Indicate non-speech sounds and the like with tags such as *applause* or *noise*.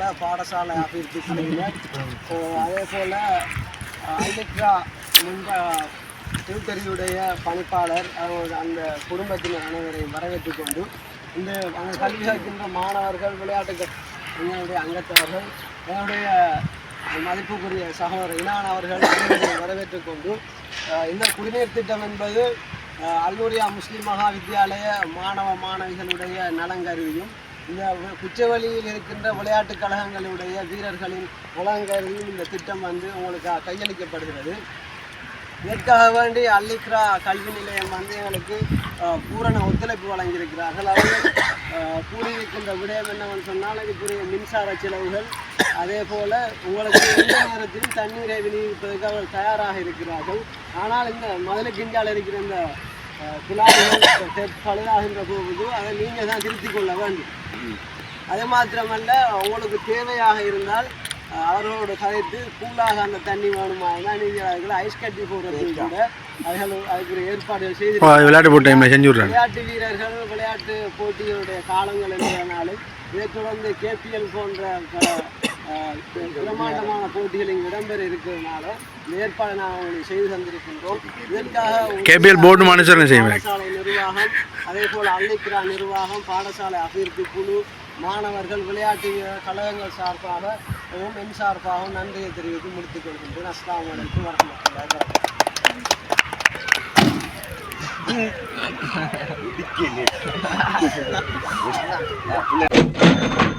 போல் பாடசாலை அபிவிருத்தி குழுவினர் அதே போல் அலிக்ரா முன்ப திருத்தறியுடைய பணிப்பாளர் அந்த குடும்பத்தினர் அனைவரை வரவேற்று கொண்டு இந்த அந்த கல்வி கற்கின்ற மாணவர்கள் விளையாட்டுகள் என்னுடைய அங்கத்தவர்கள் என்னுடைய மதிப்புக்குரிய சகோதரர் இனான் அவர்கள் அனைவரையும் வரவேற்றுக் கொண்டு இந்த குடிநீர் திட்டம் என்பது அல்லூரியா முஸ்லீம் முஸ்லிம் மகா வித்தியாலய மாணவ மாணவிகளுடைய நலங்கருவியும் இந்த குச்சவெளியில் இருக்கின்ற விளையாட்டுக் கழகங்களுடைய வீரர்களின் நலங்கருவியும் இந்த திட்டம் வந்து உங்களுக்கு கையளிக்கப்படுகிறது. இதற்காக வேண்டி அல்லிக்ரா கல்வி நிலையம் வந்து எங்களுக்கு பூரண ஒத்துழைப்பு வழங்கியிருக்கிறார்கள். அவர்கள் கூறியிருக்கின்ற விடயம் என்னவென்று சொன்னால் இதுக்குரிய மின்சார செலவுகள் அதே போல் உங்களுக்கு எந்த நேரத்திலும் தண்ணீரை விநியோகிப்பதற்கு அவர்கள் தயாராக இருக்கிறார்கள். ஆனால் இந்த மதுரை கிண்டால் இருக்கிற இந்த குழாய்கள் தெ- பழுதாகின்ற போது அதை நீங்கள் தான் திருத்திக் கொள்ள வேண்டும். அது மாத்திரமல்ல உங்களுக்கு தேவையாக இருந்தால் அஹ், அவர்களோடு கதைத்து கூலாக அந்த தண்ணி வேணுமானா நீங்கள் அதுக்குள்ள ஐஸ் கட்டி போடுறதுக்கு கூட அவர்கள் அதுக்கு ஏற்பாடுகள் செய்து விளையாட்டு போட்ட செஞ்சு விளையாட்டு வீரர்கள் விளையாட்டு போட்டிகளுடைய காலங்கள் என்பதனாலும் இதைத் தொடர்ந்து கேபிஎல் போன்ற பிரம்மாண்டமான போட்டிகள் இங்கு இடம்பெற இருக்கிறதுனால ஏற்பாடு நான் உங்களுக்கு செய்து தந்திருக்கின்றோம். இதற்காக கேபிஎல் போர்டு மானிட்டரிங் செய்வேன். நிர்வாகம் அதே போல் அல்லிக்கிரா நிர்வாகம் பாடசாலை அபிவிருத்தி குழு மாணவர்கள் விளையாட்டு கழகங்கள் சார்பாக என் சார்பாகவும் நன்றியை தெரிவித்து முடித்துக் கொள்கின்றேன். அஸ்லாம் வலைக்கும் வரமத்துல்லாஹி *laughs*